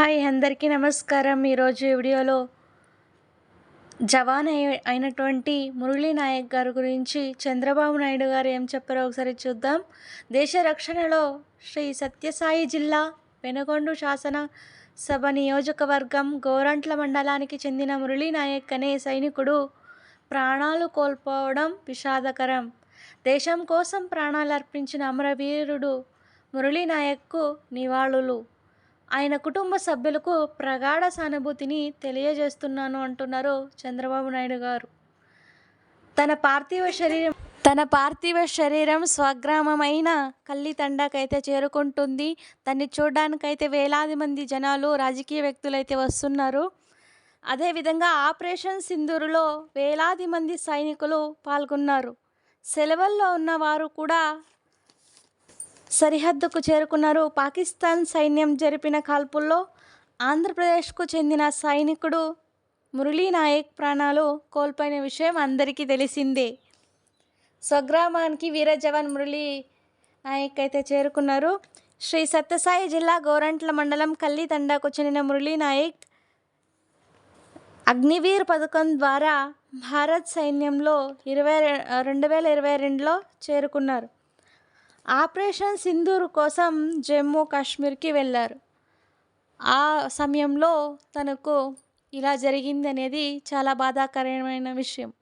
Hi అందరికీ నమస్కారం. ఈరోజు వీడియోలో జవాన్ అయి- అయినటువంటి మురళీ నాయక్ గారి గురించి చంద్రబాబు నాయుడు గారు ఏం చెప్పారో ఒకసారి చూద్దాం. దేశ రక్షణలో శ్రీ సత్యసాయి జిల్లా పెనుగొండ శాసన సభ నియోజకవర్గం గోరంట్ల మండలానికి చెందిన మురళీ నాయక్ అనే సైనికుడు ప్రాణాలు కోల్పోవడం విషాదకరం. దేశం కోసం ప్రాణాలు అర్పించిన అమరవీరుడు మురళీ నాయక్కు నివాళులు. ఆయన కుటుంబ సభ్యులకు ప్రగాఢ సానుభూతిని తెలియజేస్తున్నాను అంటున్నారు చంద్రబాబు నాయుడు గారు. తన పార్థివ శరీరం తన పార్థివ శరీరం స్వగ్రామమైన కల్లితండాకైతే చేరుకుంటుంది. దాన్ని చూడడానికైతే వేలాది మంది జనాలు రాజకీయ వ్యక్తులైతే వస్తున్నారు. అదేవిధంగా ఆపరేషన్ సింధూరులో వేలాది మంది సైనికులు పాల్గొన్నారు. సెలవుల్లో ఉన్నవారు కూడా సరిహద్దుకు చేరుకున్నారు. పాకిస్తాన్ సైన్యం జరిపిన కాల్పుల్లో ఆంధ్రప్రదేశ్కు చెందిన సైనికుడు మురళీ నాయక్ ప్రాణాలు కోల్పోయిన విషయం అందరికీ తెలిసిందే. స్వగ్రామానికి వీర జవాన్ మురళీ నాయక్ అయితే చేరుకున్నారు. శ్రీ సత్యసాయి జిల్లా గోరంట్ల మండలం కల్లి తండాకు చెందిన మురళీ నాయక్ అగ్నివీర్ పథకం ద్వారా భారత్ సైన్యంలో ఇరవై రెండు వేల ఇరవై రెండులో చేరుకున్నారు. ఆపరేషన్ సింధూర్ కోసం జమ్మూ కాశ్మీర్కి వెళ్ళారు. ఆ సమయంలో తనకు ఇలా జరిగింది అనేది చాలా బాధాకరమైన విషయం.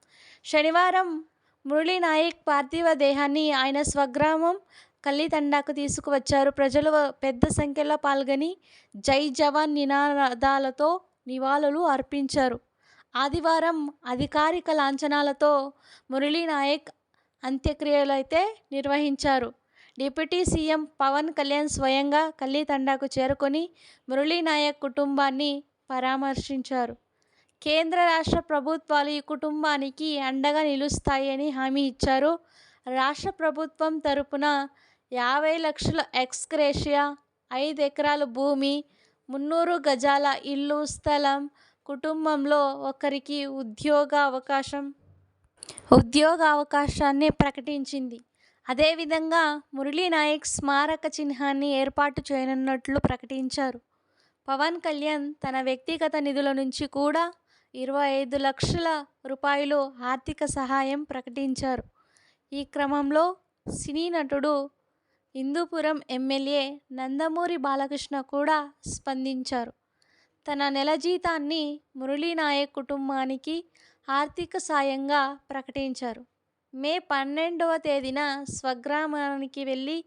శనివారం మురళీ నాయక్ పార్థివ దేహాన్ని ఆయన స్వగ్రామం కల్లితండాకు తీసుకువచ్చారు. ప్రజలు పెద్ద సంఖ్యలో పాల్గొని జై జవాన్ నినాదాలతో నివాళులు అర్పించారు. ఆదివారం అధికారిక లాంఛనాలతో మురళీ నాయక్ అంత్యక్రియలు అయితే నిర్వహించారు. డిప్యూటీ సీఎం పవన్ కళ్యాణ్ స్వయంగా కల్లితండాకు చేరుకొని మురళీనాయక్ కుటుంబాన్ని పరామర్శించారు. కేంద్ర రాష్ట్ర ప్రభుత్వాలు ఈ కుటుంబానికి అండగా నిలుస్తాయని హామీ ఇచ్చారు. రాష్ట్ర ప్రభుత్వం తరపున యాభై లక్షల ఎక్స్గ్రేషియా ఐదు ఎకరాల భూమి మున్నూరు గజాల ఇల్లు స్థలం కుటుంబంలో ఒకరికి ఉద్యోగ అవకాశం ఉద్యోగ అవకాశాన్ని ప్రకటించింది. అదేవిధంగా మురళీనాయక్ స్మారక చిహ్నాన్ని ఏర్పాటు చేయనున్నట్లు ప్రకటించారు. పవన్ కళ్యాణ్ తన వ్యక్తిగత నిధుల నుంచి కూడా ఇరవై ఐదు లక్షల రూపాయలు ఆర్థిక సహాయం ప్రకటించారు. ఈ క్రమంలో సినీ నటుడు హిందూపురం ఎమ్మెల్యే నందమూరి బాలకృష్ణ కూడా స్పందించారు. తన నెల జీతాన్ని మురళీనాయక్ కుటుంబానికి ఆర్థిక సాయంగా ప్రకటించారు. మే పన్నెండవ తేదీన స్వగ్రామానికి వెళ్ళి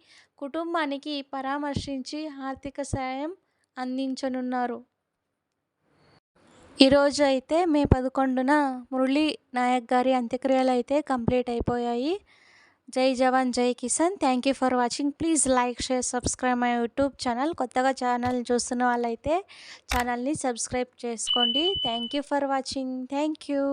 కుటుంబానికి పరామర్శించి ఆర్థిక సాయం అందించనున్నారు. ఈరోజు అయితే మే పదకొండున మురళీ నాయక్ గారి అంత్యక్రియలు అయితే కంప్లీట్ అయిపోయాయి. జై జవాన్ జై Kisan. Thank you for watching please like share subscribe my YouTube channel కొత్తగా ఛానల్ చూస్తున్న వాళ్ళైతే ఛానల్ని సబ్స్క్రైబ్ చేసుకోండి. Thank you for watching thank you